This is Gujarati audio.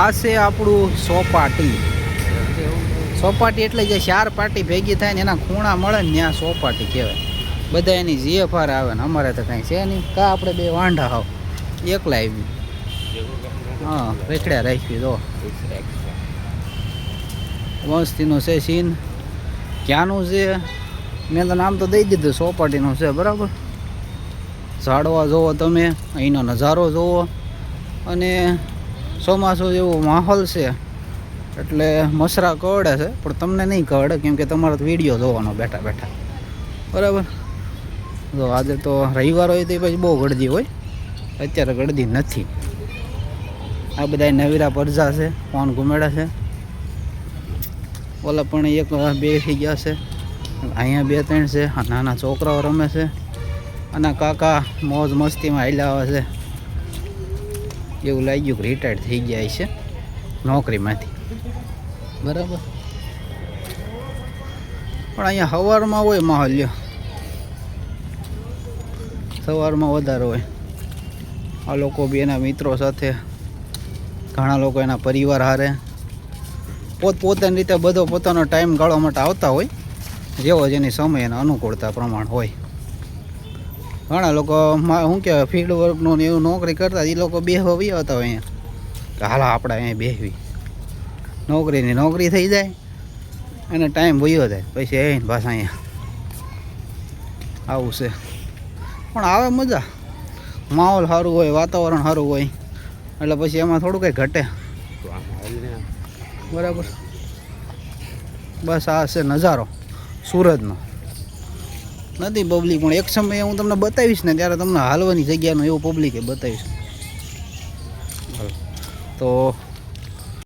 આ છે આપણું સોપાટી સોપાટી એટલે જે ચાર પાટી ભેગી થાય ને એના ખૂણા મળે ને ત્યાં સોપાટી કહેવાય. બધા એની જીએફઆર આવે ને અમારે તો કાંઈ છે નહીં. કા આપણે બે વાંઢા હાવ. એકલા આવી હા, રેખડ્યા રાખવી દો મસ્તીનું છે સીન. ક્યાંનું છે? મેં તો નામ તો દઈ દીધું સોપાટીનું છે, બરાબર? ઝાડવા જુઓ તમે, અહીંનો નજારો જુઓ. અને ચોમાસું જેવો માહોલ છે, એટલે મસરા કવડે છે, પણ તમને નહીં કવડે, કેમ કે તમારે વીડિયો જોવાનો બેઠા બેઠા. બરાબર? તો આજે તો રવિવાર હોય તો પછી બહુ ગળદી હોય. અત્યારે ગળદી નથી. આ બધા નવીરા પરજા છે, ફોન ઘુમેડા છે. ઓલા પણ એક બે થઈ ગયા છે. અહીંયા બે ત્રણ છે નાના છોકરાઓ રમે છે. અને કાકા મોજ મસ્તીમાં હાલ્યા આવે છે. એવું લાગ્યું કે રિટાયર્ડ થઈ ગયા છે નોકરીમાંથી. બરાબર? પણ અહીંયા સવારમાં હોય માહોલ સવારમાં વધારે હોય. આ લોકો બી એના મિત્રો સાથે, ઘણા લોકો એના પરિવાર હારે. પોતપોતાની રીતે બધો પોતાનો ટાઈમ ગાળવા માટે આવતા હોય. જેવો જેની સમય અને અનુકૂળતા પ્રમાણ હોય. ઘણા લોકો શું કહેવાય ફિલ્ડ વર્કનું ને એવું નોકરી કરતા એ લોકો બેહવા બી આવતા હોય અહીંયા. કે હાલો આપણે અહીંયા બેહવી. નોકરીની નોકરી થઈ જાય અને ટાઈમ વયો જાય, પછી આવીને પાછા અહીંયા આવું છે. પણ આવે મજા. માહોલ સારું હોય, વાતાવરણ સારું હોય, એટલે પછી એમાં થોડું કંઈ ઘટે. બરાબર. બસ આ છે નજારો, સુરતનો. નથી પબ્લિક પણ એક સમયે હું તમને બતાવીશ ને ત્યારે તમને હાલવાની જગ્યાનું એવું પબ્લિકે બતાવીશ. તો